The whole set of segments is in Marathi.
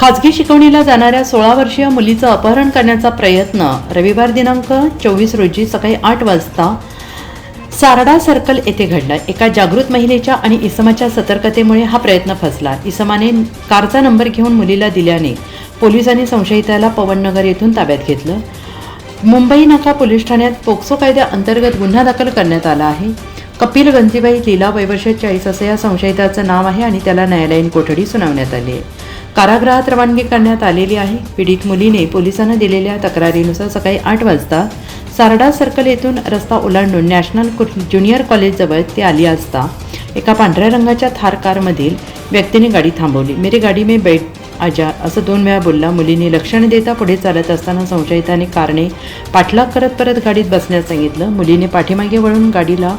खाजगी शिकवणीला जाणाऱ्या सोळा वर्षीय मुलीचं अपहरण करण्याचा प्रयत्न. रविवार दिनांक चोवीस रोजी सकाळी आठ वाजता सारडा सर्कल येथे घडला. एका जागृत महिलेच्या आणि इसमाच्या सतर्कतेमुळे हा प्रयत्न फसला. इसमाने कारचा नंबर घेऊन मुलीला दिल्याने पोलिसांनी संशयिताला पवननगर येथून ताब्यात घेतलं. मुंबई नाका पोलीस ठाण्यात पोक्सो कायद्याअंतर्गत गुन्हा दाखल करण्यात आला आहे. कपिल गंजीबाई लीला वैवर्ष चाळीस असं या संशयिताचं नाव आहे आणि त्याला न्यायालयीन कोठडी सुनावण्यात आली आहे. कारागृहात रवानगी करण्यात आलेली आहे. पीडित मुलीने पोलिसांना दिलेल्या तक्रारीनुसार सकाळी आठ वाजता सारडा सर्कल येथून रस्ता ओलांडून नॅशनल कु- ज्युनियर कॉलेजजवळ ते आली असता एका पांढऱ्या रंगाच्या थार कारमधील व्यक्तीने गाडी थांबवली. मेरी गाडी में बैठ आजा असं दोन वेळा बोलला. मुलीने लक्ष न देता पुढे चालत असताना संशयिताने कारने पाठलाग करत परत गाडीत बसण्यास सांगितलं. मुलीने पाठीमागे वळून गाडीला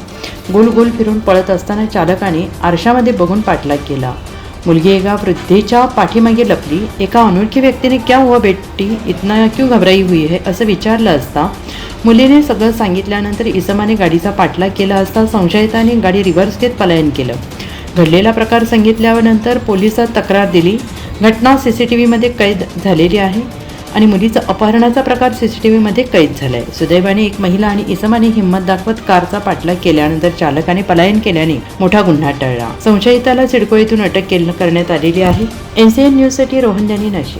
गोल गोल फिरून पळत असताना चालकाने आरशामध्ये बघून पाठलाग केला. मुलगी एका वृद्धेच्या पाठीमागे लपली. एका अनोळखी व्यक्तीने क्या हुआ बेटी? इतना क्यों घबराई हुई है? असं विचारलं असता. मुलीने सगळं सांगितल्यानंतर इसमाने गाडीचा पाठलाग केला असता संशयिताने गाडी रिव्हर्स घेत पलायन केलं. घडलेला प्रकार सांगितल्यानंतर पोलिसात तक्रार दिली. घटना सी सी टी व्हीमध्ये कैद झालेली आहे. आणि मुलीचा अपहरणाचा प्रकार सी सी टी व्हीमध्ये कैद झाला आहे सुदैवाने एक महिला आणि इसमाने हिंमत दाखवत कारचा पाठलाग केल्यानंतर चालकाने पलायन केल्याने मोठा गुन्हा टळला. संशयिताला सिडको येथून अटक करण्यात आलेली आहे. एनसीएन न्यूजसाठी रोहन यांनी नाशिक.